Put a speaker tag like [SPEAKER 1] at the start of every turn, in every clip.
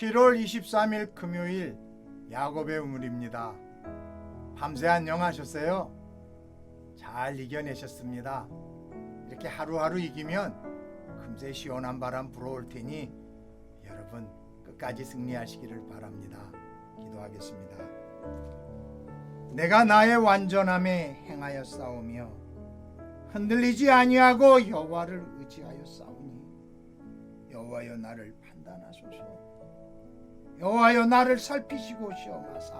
[SPEAKER 1] 할렐루야. 7월 23일 금요일 야곱의 우물입니다. 밤새 안녕하셨어요? 잘 이겨내셨습니다. 이렇게 하루하루 이기면 금세 시원한 바람 불어올 테니 여러분 끝까지 승리하시기를 바랍니다. 기도하겠습니다. 내가 나의 완전함에 행하여 싸우며 흔들리지 아니하고 여호와를 의지하여 싸우니 여호와여 나를 판단하소서 여호와여 나를 살피시고 시험하사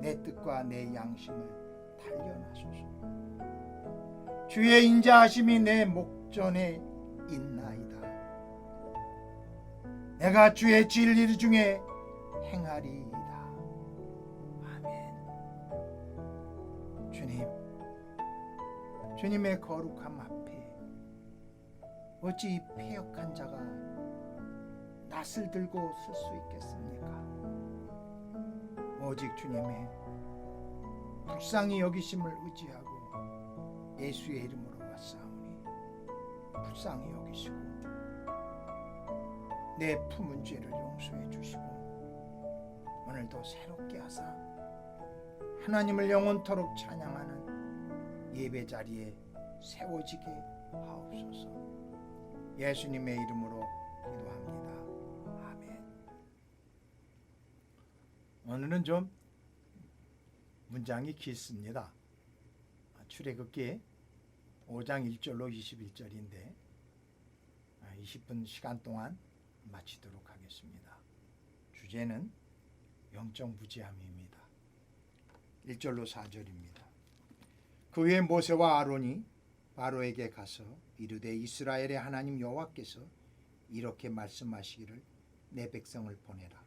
[SPEAKER 1] 내 뜻과 내 양심을 단련하소서. 주의 인자하심이 내 목전에 있나이다. 내가 주의 진리 중에 행하리이다. 아멘. 주님 주님의 거룩함 앞에 어찌 이 패역한 자가 낯을 들고 설수 있겠습니까? 오직 주님의 불쌍히 여기심을 의지하고 예수의 이름으로 왔사오니 불쌍히 여기시고 내 품은 죄를 용서해 주시고 오늘도 새롭게 하사 하나님을 영원토록 찬양하는 예배 자리에 세워지게 하옵소서. 예수님의 이름으로 기도합니다. 오늘은 좀 문장이 길습니다. 출애굽기 5장 1절로 21절인데 20분 시간 동안 마치도록 하겠습니다. 주제는 영적 무지함입니다. 1절로 4절입니다. 그 후에 모세와 아론이 바로에게 가서 이르되 이스라엘의 하나님 여호와께서 이렇게 말씀하시기를 내 백성을 보내라.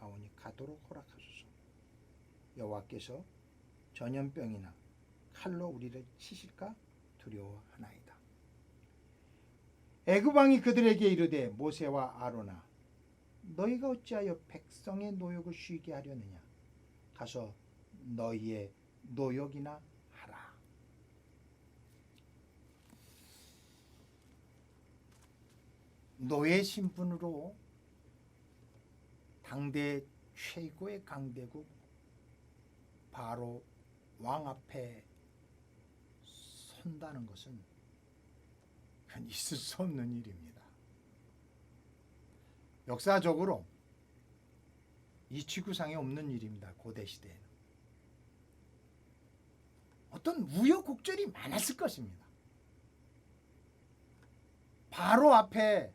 [SPEAKER 1] 하오니 가도록 허락하소서. 여호와께서 전염병이나 칼로 우리를 치실까 두려워하나이다. 애굽 왕이 그들에게 이르되 모세와 아로나 너희가 어찌하여 백성의 노역을 쉬게 하려느냐 가서 너희의 노역이나 하라. 노예 신분으로 당대 최고의 강대국 바로 왕 앞에 선다는 것은 그건 있을 수 없는 일입니다. 역사적으로 이 지구상에 없는 일입니다. 고대 시대에는. 어떤 우여곡절이 많았을 것입니다. 바로 앞에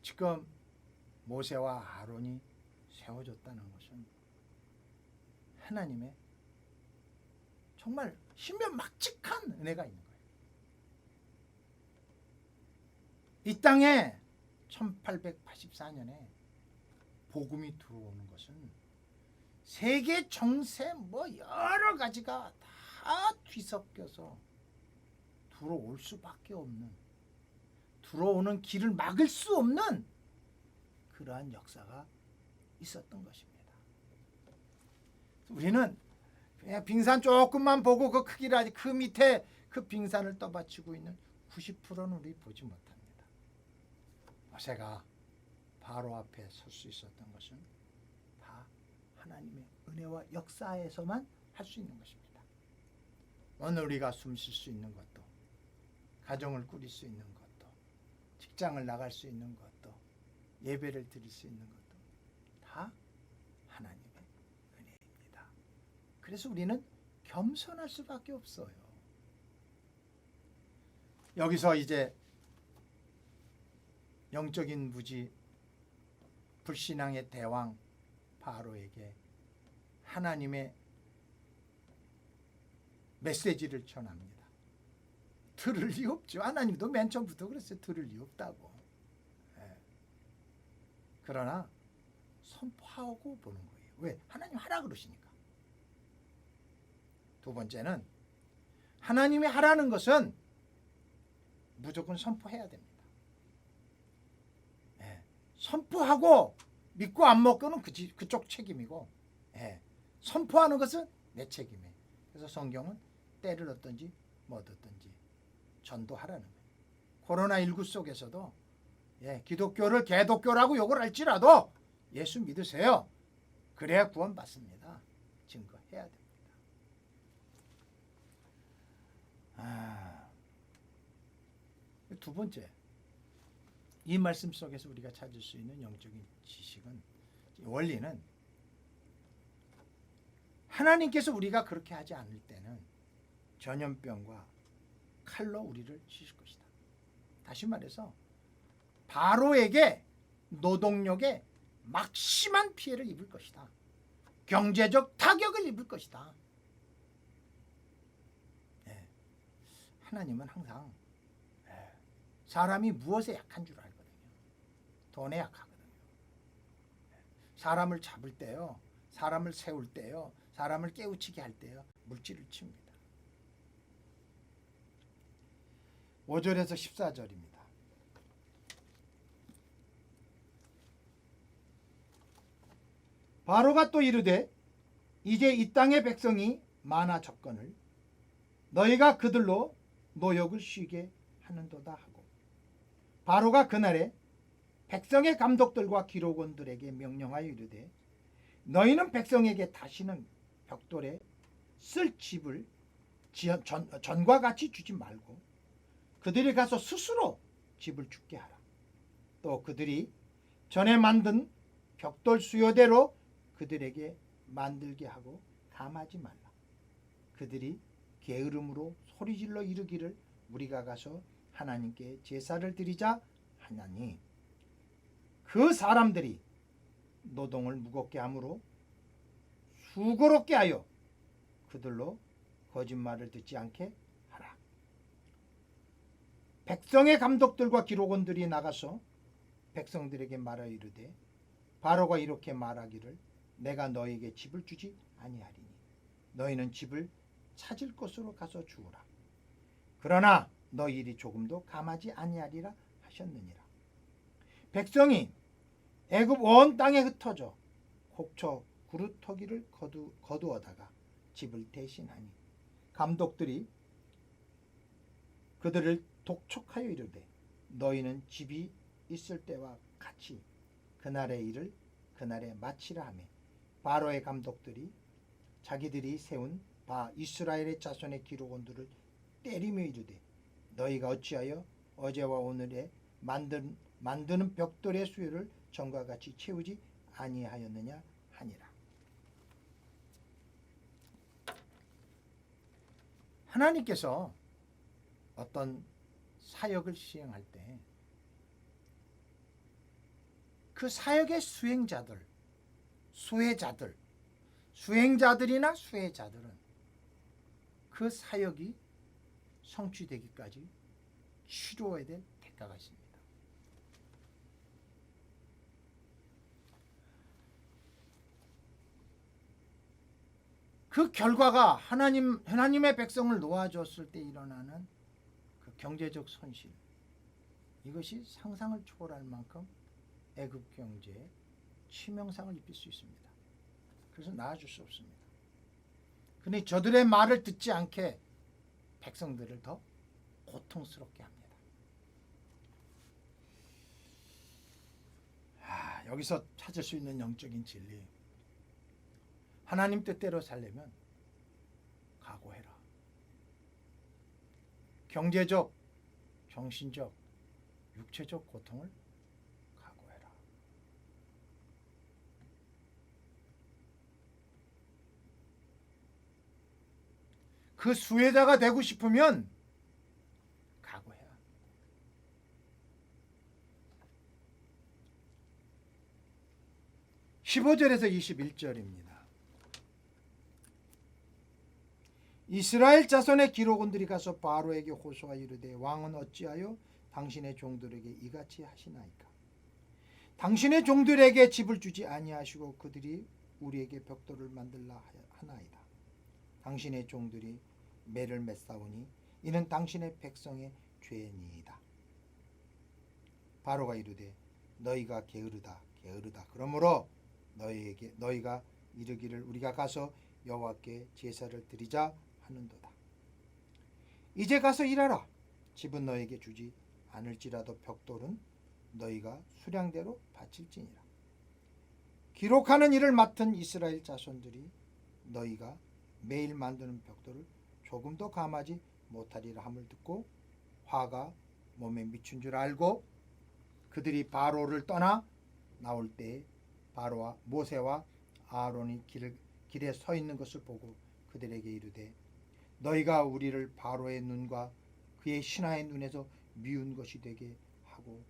[SPEAKER 1] 지금 모세와 아론이 세워졌다는 것은 하나님의 정말 신면막직한 은혜가 있는 거예요. 이 땅에 1884년에 복음이 들어오는 것은 세계 정세 뭐 여러 가지가 다 뒤섞여서 들어올 수밖에 없는 들어오는 길을 막을 수 없는 그러한 역사가 있었던 것입니다. 우리는 그냥 빙산 조금만 보고 그 크기를 아직 그 밑에 그 빙산을 떠받치고 있는 90%는 우리 보지 못합니다. 모세가 바로 앞에 설 수 있었던 것은 다 하나님의 은혜와 역사에서만 할 수 있는 것입니다. 오늘 우리가 숨 쉴 수 있는 것도 가정을 꾸릴 수 있는 것도 직장을 나갈 수 있는 것도 예배를 드릴 수 있는 것도 다 하나님의 은혜입니다. 그래서 우리는 겸손할 수밖에 없어요. 여기서 이제 영적인 무지 불신앙의 대왕 바로에게 하나님의 메시지를 전합니다. 들을 리 없죠. 하나님도 맨 처음부터 그랬어요. 들을 리 없다고. 예. 그러나 선포하고 보는 거예요. 왜? 하나님 하라 그러시니까. 두 번째는 하나님이 하라는 것은 무조건 선포해야 됩니다. 예, 선포하고 믿고 안 먹고는 그, 그쪽 책임이고 예, 선포하는 것은 내 책임이에요. 그래서 성경은 때를 얻든지 뭐 얻든지 전도하라는 거예요. 코로나19 속에서도 예, 기독교를 개독교라고 욕을 할지라도 예수 믿으세요. 그래야 구원받습니다. 증거해야 됩니다. 아, 두 번째, 이 말씀 속에서 우리가 찾을 수 있는 영적인 지식은 원리는 하나님께서 우리가 그렇게 하지 않을 때는 전염병과 칼로 우리를 치실 것이다. 다시 말해서 바로에게 노동력에 막심한 피해를 입을 것이다. 경제적 타격을 입을 것이다. 예. 하나님은 항상 예, 사람이 무엇에 약한 줄 알거든요. 돈에 약하거든요. 예. 사람을 잡을 때요, 사람을 세울 때요, 사람을 깨우치게 할 때요, 물질을 칩니다. 5절에서 14절입니다. 바로가 또 이르되 이제 이 땅의 백성이 많아졌거늘 너희가 그들로 노역을 쉬게 하는도다 하고 바로가 그날에 백성의 감독들과 기록원들에게 명령하여 이르되 너희는 백성에게 다시는 벽돌에 쓸 집을 전, 전과 같이 주지 말고 그들이 가서 스스로 집을 죽게 하라. 또 그들이 전에 만든 벽돌 수요대로 그들에게 만들게 하고 감하지 말라. 그들이 게으름으로 소리질러 이르기를 우리가 가서 하나님께 제사를 드리자 하나니 그 사람들이 노동을 무겁게 함으로 수고롭게 하여 그들로 거짓말을 듣지 않게 하라. 백성의 감독들과 기록원들이 나가서 백성들에게 말하 이르되 바로가 이렇게 말하기를 내가 너에게 집을 주지 아니하리니 너희는 집을 찾을 곳으로 가서 주우라. 그러나 너희 일이 조금도 감하지 아니하리라 하셨느니라. 백성이 애굽 온 땅에 흩어져 곡쳐 구루터기를 거두, 거두어다가 집을 대신하니 감독들이 그들을 독촉하여 이르되 너희는 집이 있을 때와 같이 그날의 일을 그날에 마치라 하며 바로의 감독들이 자기들이 세운 바 이스라엘의 자손의 기록원들을 때리며 이르되 너희가 어찌하여 어제와 오늘에 만든 만드는 벽돌의 수요를 전과 같이 채우지 아니하였느냐 하니라. 하나님께서 어떤 사역을 시행할 때 그 사역의 수행자들, 수혜자들, 수행자들이나 수혜자들은 그 사역이 성취되기까지 치료해야 될 대가가 있습니다. 그 결과가 하나님 하나님의 백성을 놓아줬을 때 일어나는 그 경제적 손실 이것이 상상을 초월할 만큼 애굽 경제에 치명상을 입힐 수 있습니다. 그래서 나아줄 수 없습니다. 근데 저들의 말을 듣지 않게 백성들을 더 고통스럽게 합니다. 아, 여기서 찾을 수 있는 영적인 진리. 하나님 뜻대로 살려면 각오해라. 경제적, 정신적, 육체적 고통을 각오해라. 그 수혜자가 되고 싶으면 각오해야 합니다. 15절에서 21절입니다. 이스라엘 자손의 기록원들이 가서 바로에게 호소하 이르되 왕은 어찌하여 당신의 종들에게 이같이 하시나이까 당신의 종들에게 집을 주지 아니하시고 그들이 우리에게 벽돌을 만들라 하나이다. 당신의 종들이 매를 맺사오니 이는 당신의 백성의 죄니이다. 바로가 이르되 너희가 게으르다 게으르다. 그러므로 너희에게 너희가 이르기를 우리가 가서 여호와께 제사를 드리자 하는도다. 이제 가서 일하라. 집은 너에게 주지 않을지라도 벽돌은 너희가 수량대로 바칠지니라. 기록하는 일을 맡은 이스라엘 자손들이 너희가 매일 만드는 벽돌을 조금도 감하지 못하리라 함을 듣고 화가 몸에 미친 줄 알고 그들이 바로를 떠나 나올 때 바로와 모세와 아론이 길, 길에 서 있는 것을 보고 그들에게 이르되 너희가 우리를 바로의 눈과 그의 신하의 눈에서 미운 것이 되게 하고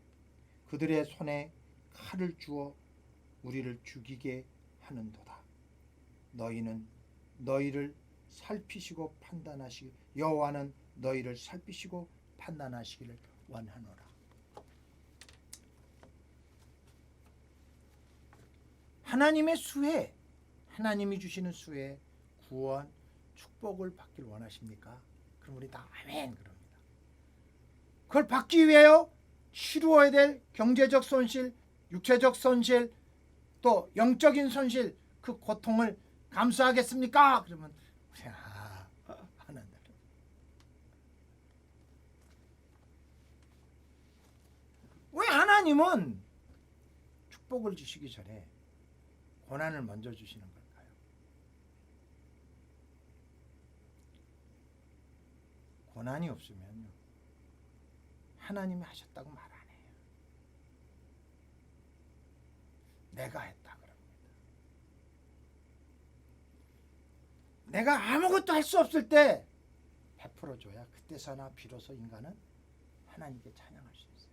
[SPEAKER 1] 그들의 손에 칼을 주어 우리를 죽이게 하는도다. 너희는 너희를 살피시고 판단하시 여호와는 너희를 살피시고 판단하시기를 원하노라. 하나님의 수혜, 하나님이 주시는 수혜, 구원, 축복을 받길 원하십니까? 그럼 우리 다 아멘 그럽니다. 그걸 받기 위해요. 치루어야 될 경제적 손실, 육체적 손실, 또 영적인 손실, 그 고통을 감수하겠습니까? 그러면 우리 아, 하는 대로. 왜 하나님은 축복을 주시기 전에 고난을 먼저 주시는 걸까요? 고난이 없으면요. 하나님이 하셨다고 말 안 해요. 내가 했다 그럽니다. 내가 아무것도 할 수 없을 때 베풀어 줘야 그때서나 비로소 인간은 하나님께 찬양할 수 있어요.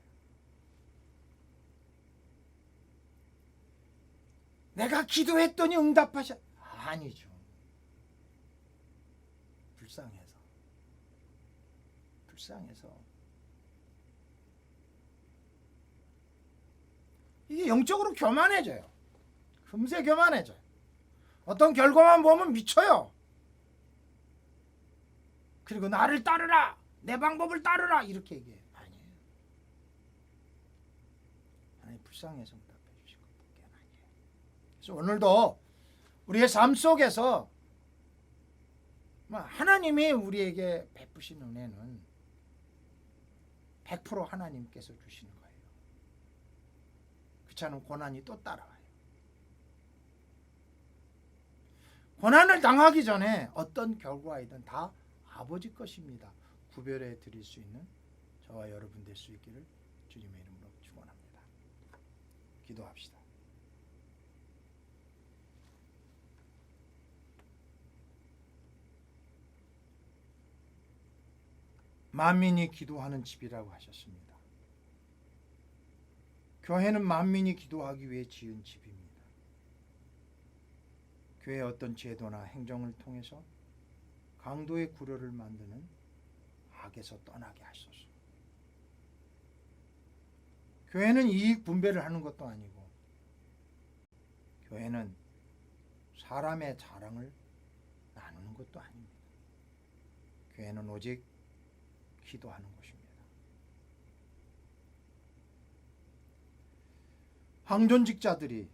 [SPEAKER 1] 내가 기도했더니 응답하셨 아니죠. 불쌍해서 불쌍해서 이게 영적으로 교만해져요. 금세 교만해져요. 어떤 결과만 보면 미쳐요. 그리고 나를 따르라. 내 방법을 따르라. 이렇게 얘기해요. 아니에요. 하나님 불쌍해서 응답해 주실 것밖에 아니에요. 그래서 오늘도 우리의 삶 속에서 뭐 하나님이 우리에게 베푸신 은혜는 100% 하나님께서 주시는 거예요. 그렇지 고난이 또 따라와요. 고난을 당하기 전에 어떤 결과이든 다 아버지 것입니다. 구별해 드릴 수 있는 저와 여러분 될 수 있기를 주님의 이름으로 축원합니다. 기도합시다. 만민이 기도하는 집이라고 하셨습니다. 교회는 만민이 기도하기 위해 지은 집입니다. 교회 어떤 제도나 행정을 통해서 강도의 구려를 만드는 악에서 떠나게 하소서. 교회는 이익 분배를 하는 것도 아니고 교회는 사람의 자랑을 나누는 것도 아닙니다. 교회는 오직 기도하는 곳입니다. 황존직자들이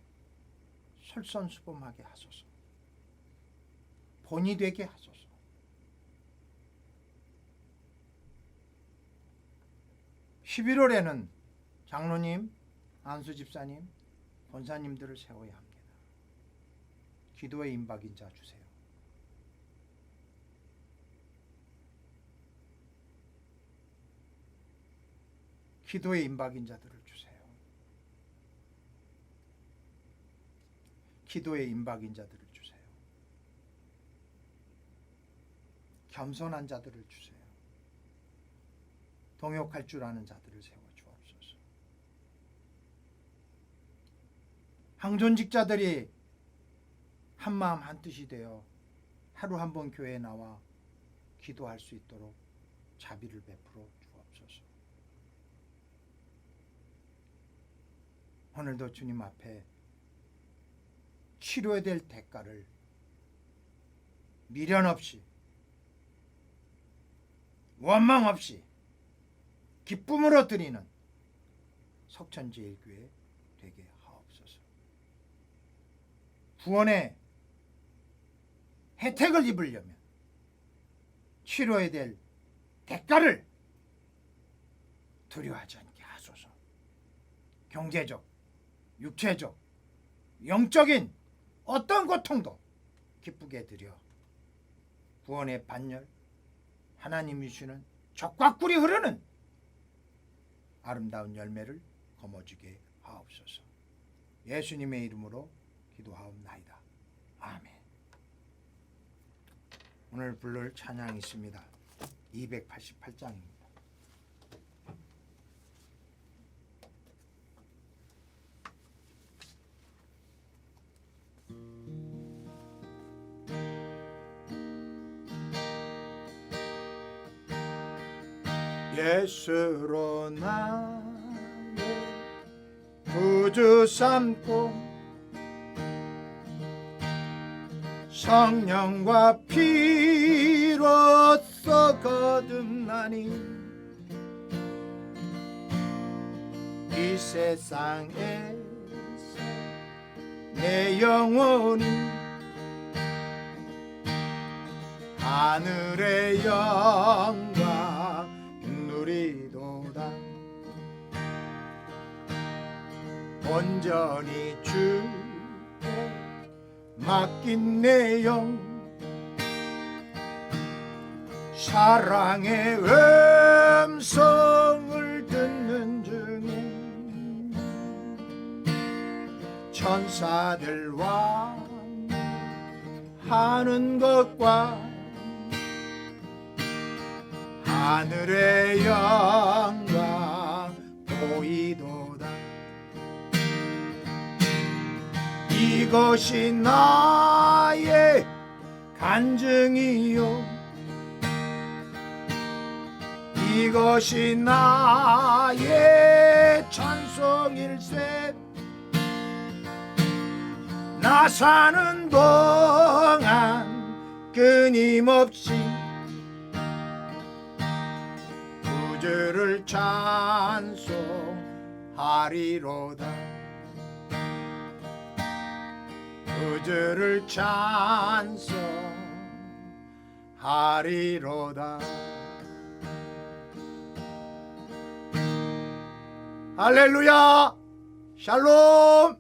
[SPEAKER 1] 솔선수범하게 하소서. 본이 되게 하소서. (11월에는) 장로님, 안수 집사님, 권사님들을 세워야 합니다. 기도의 임박인 자 주세요. 기도의 임박인 자들을 주세요. 기도의 임박인 자들을 주세요. 겸손한 자들을 주세요. 동역할 줄 아는 자들을 세워 주옵소서. 항존직자들이 한 마음 한 뜻이 되어 하루 한 번 교회에 나와 기도할 수 있도록 자비를 베풀어 주옵소서. 오늘도 주님 앞에 치료해야 될 대가를 미련 없이 원망 없이 기쁨으로 드리는 석천제일교회 되게 하옵소서. 구원의 혜택을 입으려면 치료해야 될 대가를 두려워하지 않게 하소서. 경제적, 육체적, 영적인 어떤 고통도 기쁘게 드려 구원의 반열 하나님이 주시는 적과 꿀이 흐르는 아름다운 열매를 거머쥐게 하옵소서. 예수님의 이름으로 기도하옵나이다. 아멘. 오늘 부를 찬양이 있습니다. 288장입니다. 예수로 나의 구주 삼고 성령과 피로써 거듭나니 이 세상에서 내 영혼이 하늘의 영광 누리도다. 온전히 주께 맡긴 내 영 사랑의 음성을 듣는 중에 천사들과 하는 것과 하늘의 영광 보이도다. 이것이 나의 간증이요. 이것이 나의 찬송일세. 나 사는 동안 끊임없이 주를 찬송하리로다. 구주를 찬송하리로다. 할렐루야! 샬롬